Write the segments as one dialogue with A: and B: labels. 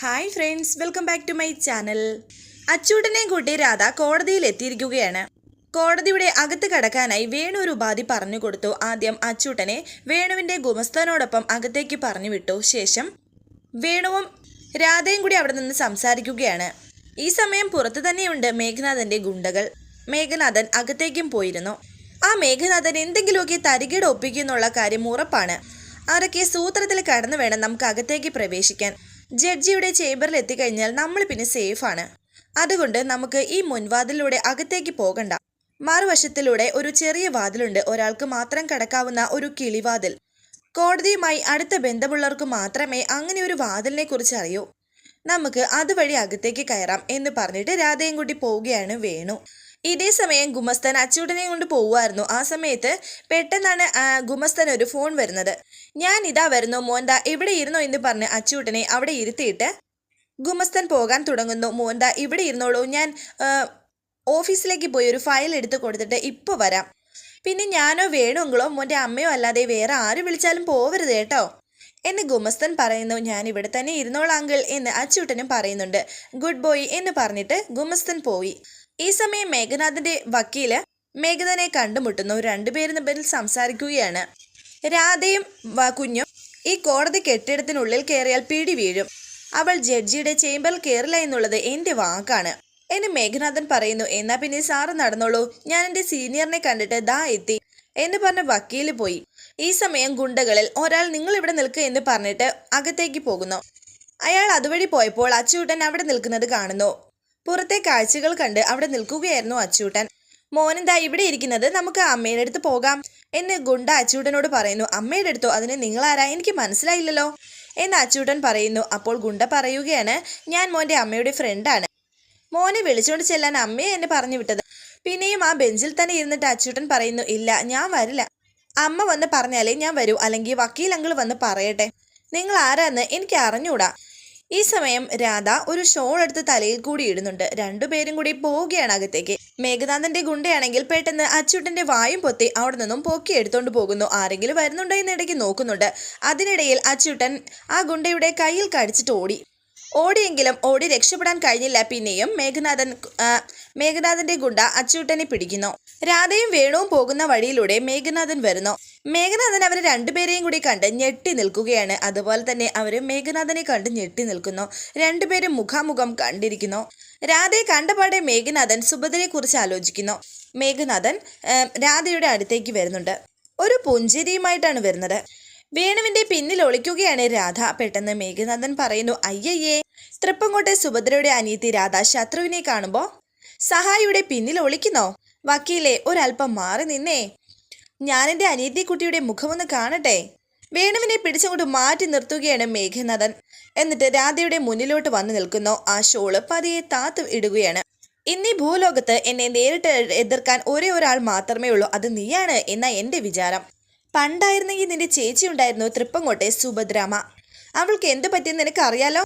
A: Hi friends welcome back to my channel അച്ചൂട്ടനെയും കൂട്ടി രാധ കോടതിയിൽ എത്തിയിരിക്കുകയാണ്. കോടതിയുടെ അകത്ത് കടക്കാനായി വേണു ഒരു ഉപാധി പറഞ്ഞു കൊടുത്തു. ആദ്യം അച്ചൂട്ടനെ വേണുവിന്റെ ഗുമസ്തനോടൊപ്പം അകത്തേക്ക് പറഞ്ഞു വിട്ടു. ശേഷം വേണുവും രാധയും കൂടി അവിടെ നിന്ന് സംസാരിക്കുകയാണ്. ഈ സമയം പുറത്തു തന്നെയുണ്ട് മേഘനാഥന്റെ ഗുണ്ടകൾ. മേഘനാഥൻ അകത്തേക്കും പോയിരുന്നു. ആ മേഘനാഥൻ എന്തെങ്കിലുമൊക്കെ തരികിട ഒപ്പിക്കുന്നുള്ള കാര്യം ഉറപ്പാണ്. അവരൊക്കെ സൂത്രത്തിൽ കടന്നു വേണം നമുക്ക് അകത്തേക്ക് പ്രവേശിക്കാൻ. ജഡ്ജിയുടെ ചേംബറിൽ എത്തിക്കഴിഞ്ഞാൽ നമ്മൾ പിന്നെ സേഫാണ് അതുകൊണ്ട് നമുക്ക് ഈ മുൻവാതിലൂടെ അകത്തേക്ക് പോകണ്ട. മറുവശത്തിലൂടെ ഒരു ചെറിയ വാതിലുണ്ട്. ഒരാൾക്ക് മാത്രം കടക്കാവുന്ന ഒരു കിളിവാതിൽ. കോടതിയുമായി അടുത്ത ബന്ധമുള്ളവർക്ക് മാത്രമേ അങ്ങനെ ഒരു വാതിലിനെ കുറിച്ച് അറിയൂ. നമുക്ക് അതുവഴി അകത്തേക്ക് കയറാം എന്ന് പറഞ്ഞിട്ട് രാധയും കൂട്ടി പോവുകയാണ് വേണു. ഇതേ സമയം ഗുമസ്തൻ അച്ചൂട്ടനെ കൊണ്ട് പോവുമായിരുന്നു. ആ സമയത്ത് പെട്ടെന്നാണ് ഗുമസ്തൻ ഒരു ഫോൺ വരുന്നത്. ഞാൻ ഇതാ വരുന്നു മോന്ത ഇവിടെ ഇരുന്നോ എന്ന് പറഞ്ഞ് അച്ചൂട്ടനെ അവിടെ ഇരുത്തിയിട്ട് ഗുമസ്തൻ പോകാൻ തുടങ്ങുന്നു. മോന്ത ഇവിടെ ഇരുന്നോളൂ ഞാൻ ഓഫീസിലേക്ക് പോയി ഒരു ഫയൽ എടുത്ത് കൊടുത്തിട്ട് ഇപ്പോൾ വരാം. പിന്നെ ഞാനോ വേണുങ്ങളോ മോന്റെ അമ്മയോ അല്ലാതെ വേറെ ആര് വിളിച്ചാലും പോവരുത് കേട്ടോ എന്ന് ഗുമസ്തൻ പറയുന്നു. ഞാൻ ഇവിടെ തന്നെ ഇരുന്നോളാങ്കിൾ എന്ന് അച്ചൂട്ടനും പറയുന്നുണ്ട്. ഗുഡ് ബോയ് എന്ന് പറഞ്ഞിട്ട് ഗുമസ്തൻ പോയി. ഈ സമയം മേഘനാഥന്റെ വക്കീൽ മേഘനാഥനെ കണ്ടുമുട്ടുന്നു. രണ്ടുപേരും തമ്മിൽ സംസാരിക്കുകയാണ്. രാധയും കുഞ്ഞും ഈ കോടതി കെട്ടിടത്തിനുള്ളിൽ കയറിയാൽ പിടി വീഴും. അവൾ ജഡ്ജിയുടെ ചേംബറിൽ കയറില്ല എന്നുള്ളത് എന്റെ വാക്കാണ്. എന്നെ മേഘനാഥൻ പറയുന്നു. എന്നാ പിന്നെ സാറ് നടന്നോളൂ. ഞാൻ എന്റെ സീനിയറിനെ കണ്ടിട്ട് ദാ എത്തി എന്ന് പറഞ്ഞ വക്കീൽ പോയി. ഈ സമയം ഗുണ്ടകളിൽ ഒരാൾ നിങ്ങൾ ഇവിടെ നിൽക്കുക എന്ന് പറഞ്ഞിട്ട് അകത്തേക്ക് പോകുന്നു. അയാൾ അതുവഴി പോയപ്പോൾ അച്ചൂട്ടൻ അവിടെ നിൽക്കുന്നത് കാണുന്നു. പുറത്തെ കാഴ്ചകൾ കണ്ട് അവിടെ നിൽക്കുകയായിരുന്നു അച്ചൂട്ടൻ. മോനെന്താ ഇവിടെ ഇരിക്കുന്നത്? നമുക്ക് അമ്മയുടെ അടുത്ത് പോകാം. എന്ന് ഗുണ്ട അച്ചൂട്ടനോട് പറയുന്നു. അമ്മയുടെ അടുത്തോ? അതിന് നിങ്ങളാരാ? എനിക്ക് മനസ്സിലായില്ലല്ലോ. എന്ന് അച്ചൂട്ടൻ പറയുന്നു. അപ്പോൾ ഗുണ്ട പറയുകയാണ് ഞാൻ മോന്റെ അമ്മയുടെ ഫ്രണ്ടാണ് മോനെ വിളിച്ചുകൊണ്ട് ചെല്ലാൻ അമ്മയെ എന്നെ പറഞ്ഞു വിട്ടത്. പിന്നെയും ആ ബെഞ്ചിൽ തന്നെ ഇരുന്നിട്ട് അച്ചൂട്ടൻ പറയുന്നു ഇല്ല ഞാൻ വരില്ല. അമ്മ വന്ന് പറഞ്ഞാലേ ഞാൻ വരൂ. അല്ലെങ്കിൽ വക്കീൽ വന്ന് പറയട്ടെ. നിങ്ങൾ ആരാന്ന് എനിക്ക് അറിഞ്ഞൂടാ. ഈ സമയം രാധ ഒരു ഷോൾ എടുത്ത് തലയിൽ കൂടി ഇടുന്നുണ്ട്. രണ്ടുപേരും കൂടി പോവുകയാണ് അകത്തേക്ക്. മേഘനാഥന്റെ ഗുണ്ടയാണെങ്കിൽ പെട്ടെന്ന് അച്യുട്ടന്റെ വായും പൊത്തി അവിടെ നിന്നും പൊക്കി എടുത്തോണ്ട് പോകുന്നു. ആരെങ്കിലും വരുന്നുണ്ടോ എന്നിടയ്ക്ക് നോക്കുന്നുണ്ട്. അതിനിടയിൽ അച്യുട്ടൻ ആ ഗുണ്ടയുടെ കയ്യിൽ കടിച്ചിട്ട് ഓടി. ഓടിയെങ്കിലും ഓടി രക്ഷപ്പെടാൻ കഴിഞ്ഞില്ല. പിന്നെയും മേഘനാഥൻ മേഘനാഥന്റെ ഗുണ്ട അച്ചൂട്ടനെ പിടിക്കുന്നു. രാധയും വേണുവും പോകുന്ന വഴിയിലൂടെ മേഘനാഥൻ വരുന്നു. മേഘനാഥൻ അവരെ രണ്ടുപേരെയും കൂടി കണ്ട് ഞെട്ടി നിൽക്കുകയാണ്. അതുപോലെ തന്നെ അവർ മേഘനാഥനെ കണ്ട് ഞെട്ടി നിൽക്കുന്നു. രണ്ടുപേരും മുഖാമുഖം കണ്ടിരിക്കുന്നു. രാധയെ കണ്ടപാടെ മേഘനാഥൻ സുഭദ്രയെ കുറിച്ച് ആലോചിക്കുന്നു. മേഘനാഥൻ രാധയുടെ അടുത്തേക്ക് വരുന്നുണ്ട്. ഒരു പുഞ്ചിരിയുമായിട്ടാണ് വരുന്നത്. വേണുവിന്റെ പിന്നിൽ ഒളിക്കുകയാണ് രാധ. പെട്ടെന്ന് മേഘനാഥൻ പറയുന്നു അയ്യയ്യേ തൃപ്പങ്കോട്ടെ സുഭദ്രയുടെ അനിയത്തി രാധ ശത്രുവിനെ കാണുമ്പോ സഹായിയുടെ പിന്നിൽ ഒളിക്കുന്നോ? വക്കീലെ ഒരല്പം മാറി നിന്നേ. എന്റെ അനിയത്തി കുട്ടിയുടെ മുഖമൊന്ന് കാണട്ടെ. വേണുവിനെ പിടിച്ചുകൊണ്ട് മാറ്റി നിർത്തുകയാണ് മേഘനാഥൻ. എന്നിട്ട് രാധയുടെ മുന്നിലോട്ട് വന്നു നിൽക്കുന്നു. ആ ഷോൾ പതിയെ താത്ത് ഇടുകയാണ്. ഇന്നീ ഭൂലോകത്ത് എന്നെ നേരിട്ട് എതിർക്കാൻ ഒരേ ഒരാൾ മാത്രമേ ഉള്ളൂ. അത് നീയാണ് എന്ന എന്റെ വിചാരം. പണ്ടായിരുന്നെങ്കിൽ നിന്റെ ചേച്ചി ഉണ്ടായിരുന്നു തൃപ്പങ്ങോട്ടെ സുഭദ്രാമ. അവൾക്ക് എന്ത് പറ്റിയെന്ന് നിനക്ക് അറിയാലോ?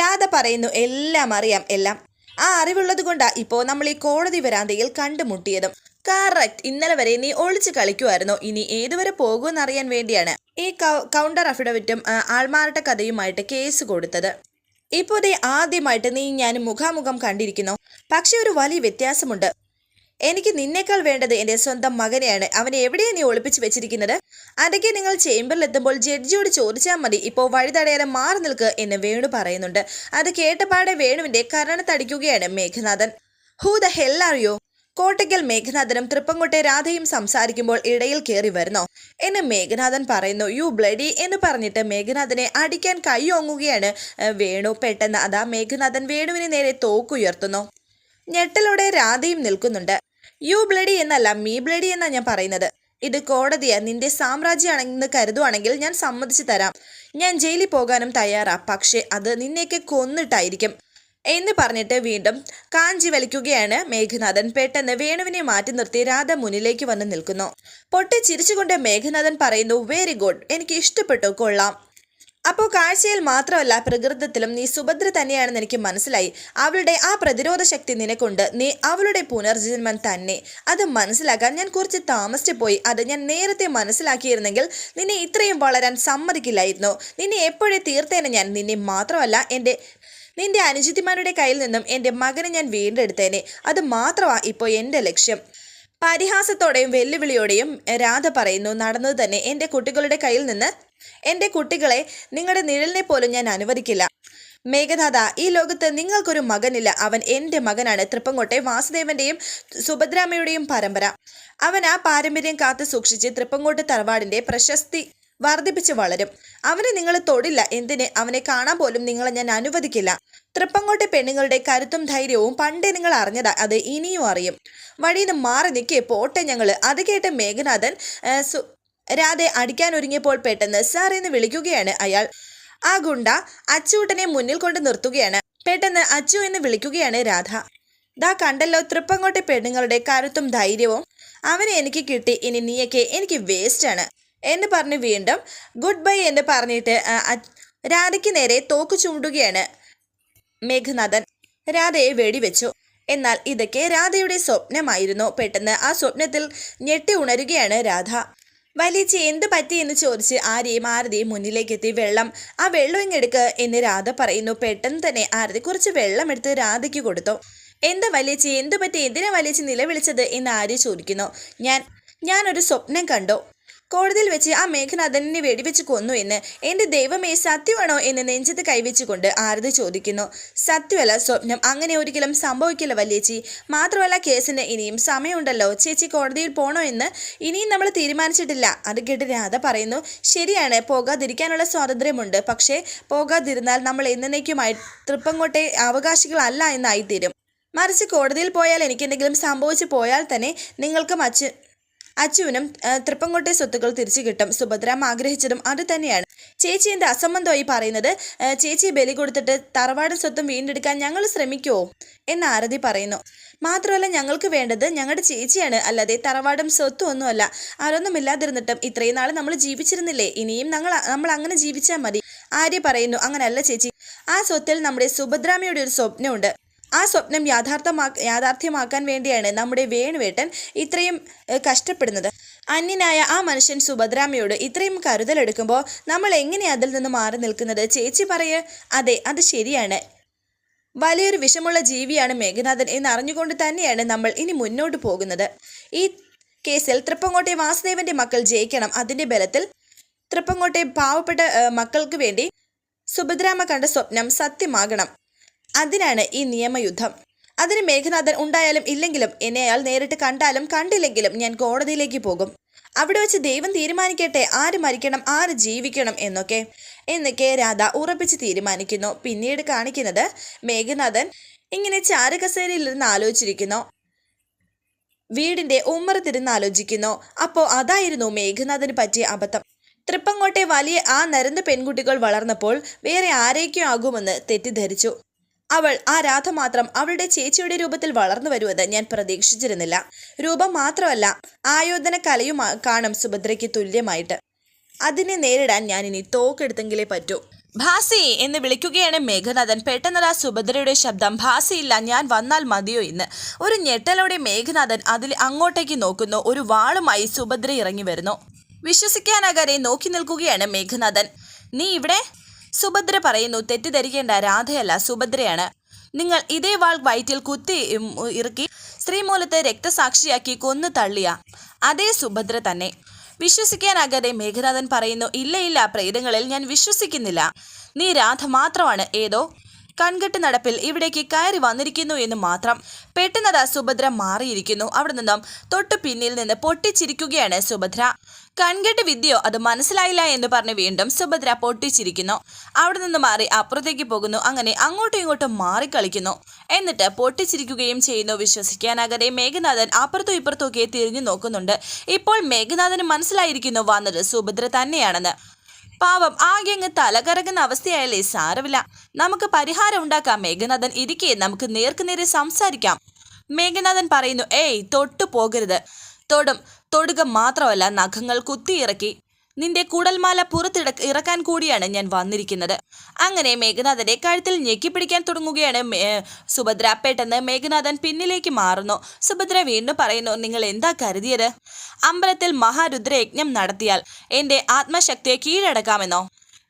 A: രാധ പറയുന്നു എല്ലാം അറിയാം എല്ലാം. ആ അറിവുള്ളത് കൊണ്ടാ ഇപ്പോ നമ്മൾ ഈ കോടതി വരാന്തയിൽ കണ്ടുമുട്ടിയതും. കറക്റ്റ് ഇന്നലെ വരെ നീ ഒളിച്ച് കളിക്കുമായിരുന്നു ഇനി ഏതുവരെ പോകുമെന്ന് അറിയാൻ വേണ്ടിയാണ് ഈ കൗണ്ടർ അഫിഡവിറ്റും ആൾമാരുടെ കഥയുമായിട്ട് കേസ് കൊടുത്തത്. ഇപ്പോ ദേ ആദ്യമായിട്ട് നീ ഞാൻ മുഖാമുഖം കണ്ടിരിക്കുന്നു. പക്ഷെ ഒരു വലിയ വ്യത്യാസമുണ്ട്. എനിക്ക് നിന്നേക്കാൾ വേണ്ടത് എന്റെ സ്വന്തം മകനെയാണ്. അവനെ എവിടെയാണ് നീ ഒളിപ്പിച്ച് വെച്ചിരിക്കുന്നത്? അതൊക്കെ നിങ്ങൾ ചേംബറിൽ എത്തുമ്പോൾ ജഡ്ജിയോട് ചോദിച്ചാൽ മതി. ഇപ്പോൾ വഴിതടയാതെ മാറി നിൽക്ക് എന്ന് വേണു പറയുന്നുണ്ട്. അത് കേട്ടപാടെ വേണുവിന്റെ കരണത്തടിക്കുകയാണ് Meghanathan. Who the hell are you Kottakkal മേഘനാഥനും തൃപ്പങ്കോട്ടെ രാധയും സംസാരിക്കുമ്പോൾ ഇടയിൽ കയറി വരുന്നോ. എന്ന് മേഘനാഥൻ പറയുന്നു യു ബ്ലഡി എന്ന് പറഞ്ഞിട്ട് മേഘനാഥനെ അടിക്കാൻ കൈയോങ്ങുകയാണ് വേണു പെട്ടെന്ന്. അതാ മേഘനാഥൻ വേണുവിന് നേരെ തോക്കുയർത്തുന്നു. ഞെട്ടലോടെ രാധയും നിൽക്കുന്നുണ്ട്. യു ബ്ലഡി എന്നല്ല മീ ബ്ലഡി എന്നാണ് ഞാൻ പറയുന്നത്. ഇത് കോടതിയാ നിന്റെ സാമ്രാജ്യമാണെന്ന് കരുതുവാണെങ്കിൽ ഞാൻ സമ്മതിച്ചു തരാം. ഞാൻ ജയിലിൽ പോകാനും തയ്യാറാ പക്ഷേ അത് നിന്നെയൊക്കെ കൊന്നിട്ടായിരിക്കും. എന്ന് പറഞ്ഞിട്ട് വീണ്ടും കാഞ്ചി വലിക്കുകയാണ് മേഘനാഥൻ. പെട്ടെന്ന് വേണുവിനെ മാറ്റി നിർത്തി രാധ മുന്നിലേക്ക് വന്ന് നിൽക്കുന്നു. പൊട്ടി ചിരിച്ചുകൊണ്ട് മേഘനാഥൻ പറയുന്നു വെരി ഗുഡ് എനിക്ക് ഇഷ്ടപ്പെട്ടു കൊള്ളാം. അപ്പോൾ കാഴ്ചയിൽ മാത്രമല്ല പ്രകൃതത്തിലും നീ സുഭദ്ര തന്നെയാണെന്ന് എനിക്ക് മനസ്സിലായി. അവളുടെ ആ പ്രതിരോധ ശക്തി നിനക്കൊണ്ട്. നീ അവളുടെ പുനർജന്മം തന്നെ. അത് മനസ്സിലാക്കാൻ ഞാൻ കുറച്ച് താമസിച്ചു പോയി അത് ഞാൻ നേരത്തെ മനസ്സിലാക്കിയിരുന്നെങ്കിൽ നിന്നെ ഇത്രയും വളരാൻ സമ്മതിക്കില്ലായിരുന്നു. നിന്നെ എപ്പോഴേ തീർത്തേനെ ഞാൻ? നിന്നെ മാത്രമല്ല എന്റെ നിന്റെ അനുജിത്തിമാരുടെ കയ്യിൽ നിന്നും എന്റെ മകനെ ഞാൻ വീണ്ടെടുത്തേനെ. അത് മാത്രമാണ് ഇപ്പോൾ എന്റെ ലക്ഷ്യം. പരിഹാസത്തോടെയും വെല്ലുവിളിയോടെയും രാധ പറയുന്നു നടന്നത് തന്നെ എന്റെ കുട്ടികളുടെ കയ്യിൽ നിന്ന്. എന്റെ കുട്ടികളെ നിങ്ങളുടെ നിഴലിനെ പോലും ഞാൻ അനുവദിക്കില്ല. മേഘനാഥ ഈ ലോകത്ത് നിങ്ങൾക്കൊരു മകനില്ല. അവൻ എന്റെ മകനാണ്. തൃപ്പങ്കോട്ടെ വാസുദേവന്റെയും സുഭദ്രാമയുടെയും പരമ്പര. അവൻ ആ പാരമ്പര്യം കാത്തു സൂക്ഷിച്ച് തൃപ്പങ്കോട്ട് തറവാടിന്റെ പ്രശസ്തി വർദ്ധിപ്പിച്ച് വളരും. അവനെ നിങ്ങൾ തൊടില്ല. എന്തിന്? അവനെ കാണാൻ പോലും നിങ്ങളെ ഞാൻ അനുവദിക്കില്ല. തൃപ്പങ്കോട്ടെ പെണ്ണുങ്ങളുടെ കരുത്തും ധൈര്യവും പണ്ടേ നിങ്ങൾ അറിഞ്ഞതാ. അത് ഇനിയും അറിയും. വഴിയിൽ നിന്ന് മാറി നിൽക്കേ പോട്ടെ ഞങ്ങൾ അത് കേട്ട് മേഘനാഥൻ രാധെ അടിക്കാൻ ഒരുങ്ങിയപ്പോൾ പെട്ടെന്ന് സാർ എന്ന് വിളിക്കുകയാണ് അയാൾ. ആ ഗുണ്ട അച്ചൂട്ടനെ മുന്നിൽ കൊണ്ട് നിർത്തുകയാണ്. പെട്ടെന്ന് അച്ചു എന്ന് വിളിക്കുകയാണ് രാധ. ദാ കണ്ടല്ലോ തൃപ്പങ്ങോട്ടെ പെണ്ണുങ്ങളുടെ കരുത്തും ധൈര്യവും. അവനെ എനിക്ക് കിട്ടി. ഇനി നീയൊക്കെ എനിക്ക് വേസ്റ്റാണ്. എന്ന് പറഞ്ഞ് വീണ്ടും ഗുഡ് ബൈ എന്ന് പറഞ്ഞിട്ട് രാധയ്ക്ക് നേരെ തോക്ക് ചൂണ്ടുകയാണ് മേഘനാഥൻ. രാധയെ വെടിവെച്ചു. എന്നാൽ ഇതൊക്കെ രാധയുടെ സ്വപ്നമായിരുന്നു. പെട്ടെന്ന് ആ സ്വപ്നത്തിൽ ഞെട്ടി ഉണരുകയാണ് രാധ. വലിയച്ചി എന്ത് പറ്റി? എന്ന് ചോദിച്ച് ആരെയും ആരതിയും മുന്നിലേക്ക് എത്തി വെള്ളം ആ വെള്ളം ഇങ്ങെടുക്ക് എന്ന് രാധ പറയുന്നു. പെട്ടെന്ന് തന്നെ ആരതി കുറച്ച് വെള്ളം എടുത്ത് രാധയ്ക്ക് കൊടുത്തു. എന്താ വലിയച്ചി? എന്തു പറ്റി? എന്തിനാ വലിയച്ചി നിലവിളിച്ചത്? എന്ന് ആര്യ ചോദിക്കുന്നു. ഞാൻ ഞാനൊരു സ്വപ്നം കണ്ടു. കോടതിയിൽ വെച്ച് ആ മേഘനാഥനെ വെടിവെച്ച് കൊന്നു എന്ന് എന്റെ ദൈവമേ സത്യമാണോ എന്ന് നെഞ്ചത്ത് കൈവച്ചുകൊണ്ട് ആരതി ചോദിക്കുന്നു. സത്യമല്ല സ്വപ്നം അങ്ങനെ ഒരിക്കലും സംഭവിക്കില്ല വല്യേച്ചി. മാത്രമല്ല കേസിന് ഇനിയും സമയമുണ്ടല്ലോ. ചേച്ചി കോടതിയിൽ പോണോ എന്ന് ഇനിയും നമ്മൾ തീരുമാനിച്ചിട്ടില്ല. അത് കേട്ട് രാധ പറയുന്നു ശരിയാണ് പോകാതിരിക്കാനുള്ള സ്വാതന്ത്ര്യമുണ്ട്. പക്ഷേ പോകാതിരുന്നാൽ നമ്മൾ എന്നേക്കുമായി തൃപ്പങ്ങോട്ടെ അവകാശികളല്ല എന്നായിത്തീരും. മറിച്ച് കോടതിയിൽ പോയാൽ എനിക്കെന്തെങ്കിലും സംഭവിച്ചു പോയാൽ തന്നെ നിങ്ങൾക്കും അച്ഛൻ അച്ചുവിനും തൃപ്പങ്കോട്ടെ സ്വത്തുക്കൾ തിരിച്ചു കിട്ടും. സുഭദ്രാം ആഗ്രഹിച്ചതും അത് തന്നെയാണ്. ചേച്ചി എന്റെ അസംബന്ധമായി പറയുന്നത്? ചേച്ചി ബലി കൊടുത്തിട്ട് തറവാട് സ്വത്തും വീണ്ടെടുക്കാൻ ഞങ്ങൾ ശ്രമിക്കുമോ എന്ന് ആരതി പറയുന്നു. മാത്രമല്ല ഞങ്ങൾക്ക് വേണ്ടത് ഞങ്ങളുടെ ചേച്ചിയാണ്. അല്ലാതെ തറവാടും സ്വത്തും ഒന്നുമല്ല. അതൊന്നും ഇല്ലാതിരുന്നിട്ടും ഇത്രയും നാൾ നമ്മൾ ജീവിച്ചിരുന്നില്ലേ? ഇനിയും ഞങ്ങൾ നമ്മൾ അങ്ങനെ ജീവിച്ചാൽ മതി. ആര്യ പറയുന്നു അങ്ങനല്ല ചേച്ചി. ആ സ്വത്തിൽ നമ്മുടെ സുഭദ്രാമയുടെ ഒരു സ്വപ്നമുണ്ട്. ആ സ്വപ്നം യാഥാർത്ഥമാ യാഥാർത്ഥ്യമാക്കാൻ വേണ്ടിയാണ് നമ്മുടെ വേണുവേട്ടൻ ഇത്രയും കഷ്ടപ്പെടുന്നത്. അന്യനായ ആ മനുഷ്യൻ സുഭദ്രാമയോട് ഇത്രയും കരുതലെടുക്കുമ്പോൾ നമ്മൾ എങ്ങനെ അതിൽ നിന്ന് മാറി നിൽക്കുന്നത്? ചേച്ചി പറയേ. അതെ അത് ശരിയാണ്. വലിയൊരു വിഷമുള്ള ജീവിയാണ് മേഘനാഥൻ എന്ന് അറിഞ്ഞുകൊണ്ട് തന്നെയാണ് നമ്മൾ ഇനി മുന്നോട്ട് പോകുന്നത്. ഈ കേസിൽ തൃപ്പങ്ങോട്ടെ വാസുദേവന്റെ മക്കൾ ജയിക്കണം. അതിന്റെ ബലത്തിൽ തൃപ്പങ്ങോട്ടെ പാവപ്പെട്ട മക്കൾക്ക് വേണ്ടി സുഭദ്രാമ കണ്ട സ്വപ്നം സത്യമാകണം. അതിനാണ് ഈ നിയമയുദ്ധം. അതിന് മേഘനാഥൻ ഉണ്ടായാലും ഇല്ലെങ്കിലും എന്നെ അയാൾ നേരിട്ട് കണ്ടാലും കണ്ടില്ലെങ്കിലും ഞാൻ കോടതിയിലേക്ക് പോകും. അവിടെ വെച്ച് ദൈവം തീരുമാനിക്കട്ടെ ആര് മരിക്കണം ആര് ജീവിക്കണം എന്നൊക്കെ. എന്നൊക്കെ രാധ ഉറപ്പിച്ച് തീരുമാനിക്കുന്നു. പിന്നീട് കാണിക്കുന്നത് മേഘനാഥൻ ഇങ്ങനെ ചാരകസേരയിൽ ഇരുന്ന് ആലോചിച്ചിരിക്കുന്നു. വീടിന്റെ ഉമ്മറത്തിരുന്ന് ആലോചിക്കുന്നു. അപ്പോൾ അതായിരുന്നു മേഘനാഥന് പറ്റിയ അബദ്ധം. തൃപ്പങ്കോട്ടെ വലിയ ആ നരന്ത പെൺകുട്ടികൾ വളർന്നപ്പോൾ വേറെ ആരേക്കും ആകുമെന്ന് തെറ്റിദ്ധരിച്ചു. അവൾ ആ രാധ മാത്രം അവളുടെ ചേച്ചിയുടെ രൂപത്തിൽ വളർന്നു വരുമെന്ന് ഞാൻ പ്രതീക്ഷിച്ചിരുന്നില്ല. രൂപം മാത്രമല്ല ആയോധന കലയും കാണും സുഭദ്രയ്ക്ക് തുല്യമായിട്ട്. അതിനെ നേരിടാൻ ഞാൻ ഇനി തോക്കെടുത്തെങ്കിലേ പറ്റൂ. ഭാസി എന്ന് വിളിക്കുകയാണ് മേഘനാഥൻ. പെട്ടെന്നതാ സുഭദ്രയുടെ ശബ്ദം. ഭാസിയില്ല ഞാൻ വന്നാൽ മതിയോ എന്ന് ഒരു ഞെട്ടലോടെ മേഘനാഥൻ അതിൽ അങ്ങോട്ടേക്ക് നോക്കുന്നു. ഒരു വാളുമായി സുഭദ്ര ഇറങ്ങി വരുന്നു. വിശ്വസിക്കാനാകാതെ നോക്കി നിൽക്കുകയാണ് മേഘനാഥൻ. നീ ഇവിടെ? സുഭദ്ര പറയുന്നു തെറ്റിദ്ധരിക്കേണ്ട രാധയല്ല സുഭദ്രയാണ്. നിങ്ങൾ ഇതേ വാൾ വയറ്റിൽ കുത്തി ഇറക്കി സ്ത്രീമൂലത്തെ രക്തസാക്ഷിയാക്കി കൊന്നു തള്ളിയ അതേ സുഭദ്ര തന്നെ. വിശ്വസിക്കാനാകാതെ മേഘനാഥൻ പറയുന്നു ഇല്ല ഇല്ല പ്രേതങ്ങളിൽ ഞാൻ വിശ്വസിക്കുന്നില്ല. നീ രാധ മാത്രമാണ്. ഏതോ കൺകെട്ട് നടപ്പിൽ ഇവിടേക്ക് കയറി വന്നിരിക്കുന്നു എന്ന് മാത്രം. പെട്ടെന്നത് സുഭദ്ര മാറിയിരിക്കുന്നു. അവിടെ നിന്നും തൊട്ടു പിന്നിൽ നിന്ന് പൊട്ടിച്ചിരിക്കുകയാണ് സുഭദ്ര. കൺകെട്ട് വിദ്യയോ അത് മനസ്സിലായില്ല എന്ന് പറഞ്ഞ് വീണ്ടും സുഭദ്ര പൊട്ടിച്ചിരിക്കുന്നു. അവിടെ നിന്ന് മാറി അപ്പുറത്തേക്ക് പോകുന്നു. അങ്ങനെ അങ്ങോട്ടും ഇങ്ങോട്ടും മാറി കളിക്കുന്നു എന്നിട്ട് പൊട്ടിച്ചിരിക്കുകയും ചെയ്യുന്നു. വിശ്വസിക്കാനാകാതെ മേഘനാഥൻ അപ്പുറത്തും ഇപ്പുറത്തും ഒക്കെ തിരിഞ്ഞു നോക്കുന്നുണ്ട്. ഇപ്പോൾ മേഘനാഥന് മനസ്സിലായിരിക്കുന്നു വന്നത് സുഭദ്ര തന്നെയാണെന്ന്. പാവം ആകെ അങ്ങ് തലകറങ്ങുന്ന അവസ്ഥയായാലേ സാരമില്ല. നമുക്ക് പരിഹാരം ഉണ്ടാക്കാം മേഘനാഥൻ. ഇരിക്കെ നമുക്ക് നേർക്കുനേരെ സംസാരിക്കാം. മേഘനാഥൻ പറയുന്നു ഏയ് തൊട്ടു പോകരുത്. തൊടും തൊടുക മാത്രമല്ല നഖങ്ങൾ കുത്തിയിറക്കി. നിന്റെ കുടൽമാല പുറത്തിട ഇറക്കാൻ കൂടിയാണ് ഞാൻ വന്നിരിക്കുന്നത്. അങ്ങനെ മേഘനാഥന്റെ കഴുത്തിൽ ഞെക്കിപ്പിടിക്കാൻ തുടങ്ങുകയാണ് സുഭദ്ര. പെട്ടെന്ന് മേഘനാഥൻ പിന്നിലേക്ക് മാറുന്നു. സുഭദ്ര വീണ്ടും പറയുന്നു നിങ്ങൾ എന്താ കരുതിയത്? അമ്പലത്തിൽ മഹാരുദ്രയജ്ഞം നടത്തിയാൽ എന്റെ ആത്മശക്തിയെ കീഴടക്കാമെന്നോ?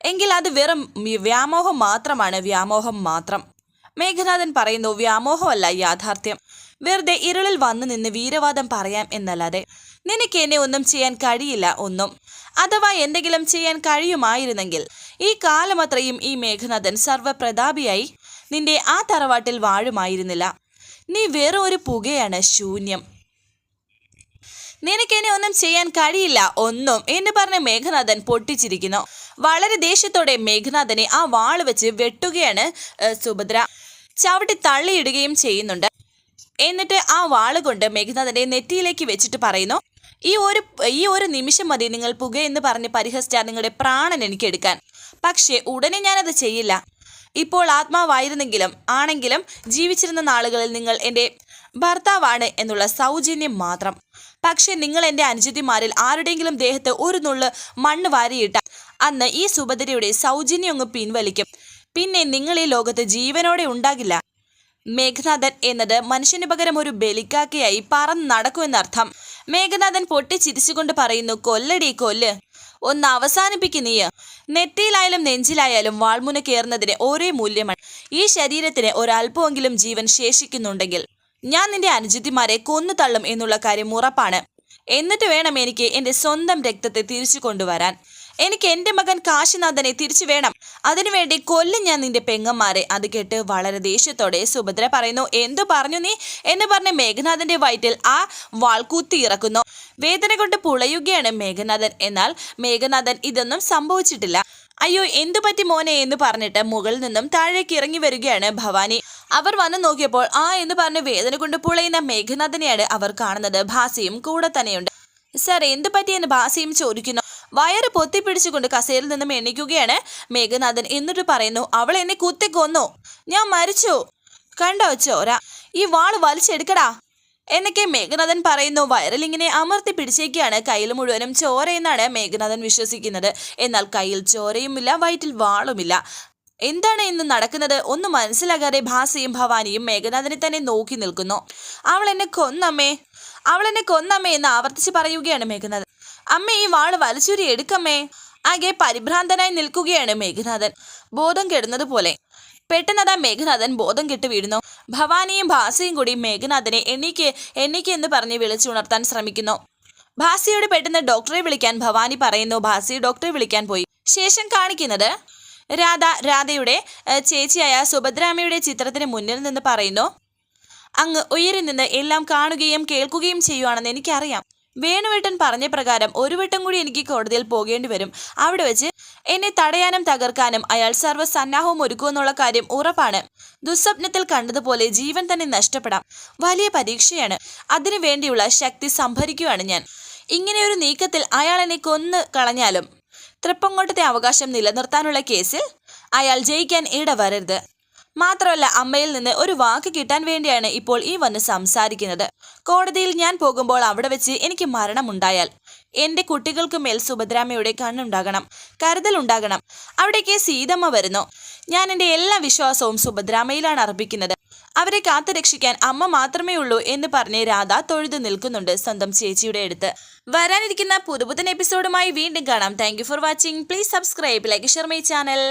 A: എങ്കിൽ അത് വെറും വ്യാമോഹം മാത്രമാണ് വ്യാമോഹം മാത്രം. മേഘനാഥൻ പറയുന്നു വ്യാമോഹമല്ല യാഥാർത്ഥ്യം. വെറുതെ ഇരുളിൽ വന്നു നിന്ന് വീരവാദം പറയാം എന്നല്ലാതെ നിനക്ക് എന്നെ ഒന്നും ചെയ്യാൻ കഴിയില്ല ഒന്നും. അഥവാ എന്തെങ്കിലും ചെയ്യാൻ കഴിയുമായിരുന്നെങ്കിൽ ഈ കാലമത്രയും ഈ മേഘനാഥൻ സർവപ്രതാപിയായി നിന്റെ ആ തറവാട്ടിൽ വാഴുമായിരുന്നില്ല. നീ വേറൊരു ഒരു പുകയാണ് ശൂന്യം. നിനക്കെന്നെ ഒന്നും ചെയ്യാൻ കഴിയില്ല ഒന്നും. എന്ന് പറഞ്ഞ മേഘനാഥൻ പൊട്ടിച്ചിരിക്കുന്നു. വളരെ ദേഷ്യത്തോടെ മേഘനാഥനെ ആ വാൾ വെച്ച് വെട്ടുകയാണ് സുഭദ്ര. ചവിട്ടി തള്ളിയിടുകയും ചെയ്യുന്നുണ്ട്. എന്നിട്ട് ആ വാൾ കൊണ്ട് മേഘനാഥന്റെ നെറ്റിയിലേക്ക് വെച്ചിട്ട് പറയുന്നു ഈ ഒരു ഈ ഒരു നിമിഷം മതി നിങ്ങൾ പുകയെന്ന് പറഞ്ഞ് പരിഹസിച്ചാൽ നിങ്ങളുടെ പ്രാണൻ എനിക്ക് എടുക്കാൻ. പക്ഷേ ഉടനെ ഞാനത് ചെയ്യില്ല. ഇപ്പോൾ ആത്മാവായിരുന്നെങ്കിലും ആണെങ്കിലും ജീവിച്ചിരുന്ന നാളുകളിൽ നിങ്ങൾ എന്റെ ഭർത്താവാണ് എന്നുള്ള സൗജന്യം മാത്രം. പക്ഷേ നിങ്ങൾ എന്റെ അനുജതിമാരിൽ ആരുടെയെങ്കിലും ദേഹത്ത് ഒരു നുള്ള് മണ്ണ് വാരിയിട്ട അന്ന് ഈ സുഭദ്രയുടെ സൗജന്യം അങ്ങ് പിൻവലിക്കും. പിന്നെ നിങ്ങൾ ഈ ലോകത്ത് ജീവനോടെ ഉണ്ടാകില്ല. മേഘനാഥൻ എന്നത് മനുഷ്യന് പകരം ഒരു ബലിക്കാക്കയായി പറന്ന് നടക്കുമെന്നർത്ഥം മേഘനാഥൻ പൊട്ടിച്ചിരിച്ചുകൊണ്ട് പറയുന്നു കൊല്ലടി കൊല്ല്. ഒന്ന് അവസാനിപ്പിക്കു നീ നെറ്റിയിലായാലും നെഞ്ചിലായാലും വാൾമുന കയറുന്നതിന് ഒരേ മൂല്യമാണ്. ഈ ശരീരത്തിന് ഒരല്പമെങ്കിലും ജീവൻ ശേഷിക്കുന്നുണ്ടെങ്കിൽ ഞാൻ നിന്റെ അനുജിത്തിമാരെ കൊന്നു തള്ളും എന്നുള്ള കാര്യം ഉറപ്പാണ്. എന്നിട്ട് വേണം എനിക്ക് എന്റെ സ്വന്തം രക്തത്തെ തിരിച്ചു കൊണ്ടുവരാൻ. എനിക്ക് എന്റെ മകൻ കാശിനാഥനെ തിരിച്ചു വേണം. അതിനുവേണ്ടി കൊല്ലും ഞാൻ നിന്റെ പെങ്ങന്മാരെ. അത് കേട്ട് വളരെ ദേഷ്യത്തോടെ സുഭദ്ര പറയുന്നു എന്തു പറഞ്ഞു നീ? എന്ന് പറഞ്ഞ് മേഘനാഥന്റെ വയറ്റിൽ ആ വാൾകൂത്തി ഇറക്കുന്നു. വേദന കൊണ്ട് പുളയുകയാണ് മേഘനാഥൻ. എന്നാൽ മേഘനാഥൻ ഇതൊന്നും സംഭവിച്ചിട്ടില്ല. അയ്യോ എന്തു പറ്റി മോനെ? എന്ന് പറഞ്ഞിട്ട് മുകളിൽ നിന്നും താഴേക്ക് ഇറങ്ങി വരികയാണ് ഭവാനി. അവർ വന്നു നോക്കിയപ്പോൾ ആ എന്ന് പറഞ്ഞ് വേദന കൊണ്ട് പുളയുന്ന മേഘനാഥനെയാണ് അവർ കാണുന്നത്. ഭാസിയും കൂടെ തന്നെയുണ്ട്. സർ എന്ത് പറ്റിയെന്ന് ഭാസിയും ചോദിക്കുന്നു. വയറ് പൊത്തിപ്പിടിച്ചുകൊണ്ട് കസേരയിൽ നിന്നും എണ്ണിക്കുകയാണ് മേഘനാഥൻ. എന്നിട്ട് പറയുന്നു അവൾ എന്നെ കുത്തിക്കൊന്നു ഞാൻ മരിച്ചു. കണ്ടോ ചോര? ഈ വാൾ വലിച്ചെടുക്കടാ. എന്നൊക്കെ മേഘനാഥൻ പറയുന്നു. വയറിലിങ്ങനെ അമർത്തി പിടിച്ചേക്കാണ് കയ്യിൽ മുഴുവനും ചോരയെന്നാണ് മേഘനാഥൻ വിശ്വസിക്കുന്നത്. എന്നാൽ കയ്യിൽ ചോരയുമില്ല വയറ്റിൽ വാളുമില്ല. എന്താണ് ഇന്ന് നടക്കുന്നത്? ഒന്നും മനസ്സിലാകാതെ ഭാസിയും ഭവാനിയും മേഘനാഥനെ തന്നെ നോക്കി നിൽക്കുന്നു. അവൾ എന്നെ കൊന്നമ്മേ. അവൾ എന്നെ കൊന്നമ്മേ എന്ന് ആവർത്തിച്ച് പറയുകയാണ് മേഘനാഥൻ. അമ്മ ഈ വാൾ വലിച്ചൂരി എടുക്കമ്മേ. ആകെ പരിഭ്രാന്തനായി നിൽക്കുകയാണ് മേഘനാഥൻ. ബോധം കെടുന്നതുപോലെ. പെട്ടെന്നതാ മേഘനാഥൻ ബോധം കെട്ട് വീഴുന്നു. ഭവാനിയും ഭാസിയും കൂടി മേഘനാഥനെ എണ്ണിക്ക് എണ്ണിക്ക് എന്ന് പറഞ്ഞ് വിളിച്ചുണർത്താൻ ശ്രമിക്കുന്നു. ഭാസിയോട് പെട്ടെന്ന് ഡോക്ടറെ വിളിക്കാൻ ഭവാനി പറയുന്നു. ഭാസി ഡോക്ടറെ വിളിക്കാൻ പോയി. ശേഷം കാണിക്കുന്നത് രാധ രാധയുടെ ചേച്ചിയായ സുഭദ്രാമയുടെ ചിത്രത്തിന് മുന്നിൽ നിന്ന് പറയുന്നു. അങ്ങ് ഉയരി നിന്ന് എല്ലാം കാണുകയും കേൾക്കുകയും ചെയ്യുവാണെന്ന് എനിക്കറിയാം. വേണുവേട്ടൻ പറഞ്ഞ പ്രകാരം ഒരു വട്ടം കൂടി എനിക്ക് കോടതിയിൽ പോകേണ്ടി വരും. അവിടെ വെച്ച് എന്നെ തടയാനും തകർക്കാനും അയാൾ സർവസന്നാഹവും ഒരുക്കുമെന്നുള്ള കാര്യം ഉറപ്പാണ്. ദുസ്വപ്നത്തിൽ കണ്ടതുപോലെ ജീവൻ തന്നെ നഷ്ടപ്പെടാം. വലിയ പരീക്ഷയാണ്. അതിനു വേണ്ടിയുള്ള ശക്തി സംഭരിക്കുകയാണ് ഞാൻ. ഇങ്ങനെയൊരു നീക്കത്തിൽ അയാൾ എന്നെ കൊന്നു കളഞ്ഞാലും തൃപ്പങ്കോട്ടത്തെ അവകാശം നിലനിർത്താനുള്ള കേസിൽ അയാൾ ജയിക്കാൻ ഇടവരരുത്. മാത്രമല്ല അമ്മയിൽ നിന്ന് ഒരു വാക്ക് കിട്ടാൻ വേണ്ടിയാണ് ഇപ്പോൾ ഈ വന്ന് സംസാരിക്കുന്നത്. കോടതിയിൽ ഞാൻ പോകുമ്പോൾ അവിടെ വെച്ച് എനിക്ക് മരണമുണ്ടായാൽ എന്റെ കുട്ടികൾക്ക് മേൽ സുഭദ്രാമ്മയുടെ കണ്ണുണ്ടാകണം കരുതലുണ്ടാകണം അവിടേക്ക് സീതമ്മ വരുന്നു. ഞാൻ എന്റെ എല്ലാ വിശ്വാസവും സുഭദ്രാമ്മയിലാണ് അർപ്പിക്കുന്നത്. അവരെ കാത്തു രക്ഷിക്കാൻ അമ്മ മാത്രമേ ഉള്ളൂ എന്ന് പറഞ്ഞ് രാധ തൊഴുതു നിൽക്കുന്നുണ്ട് സ്വന്തം ചേച്ചിയുടെ അടുത്ത്. വരാനിരിക്കുന്ന പുതുപുത്തൻ എപ്പിസോഡുമായി വീണ്ടും കാണാം. Thank for watching please subscribe like share my channel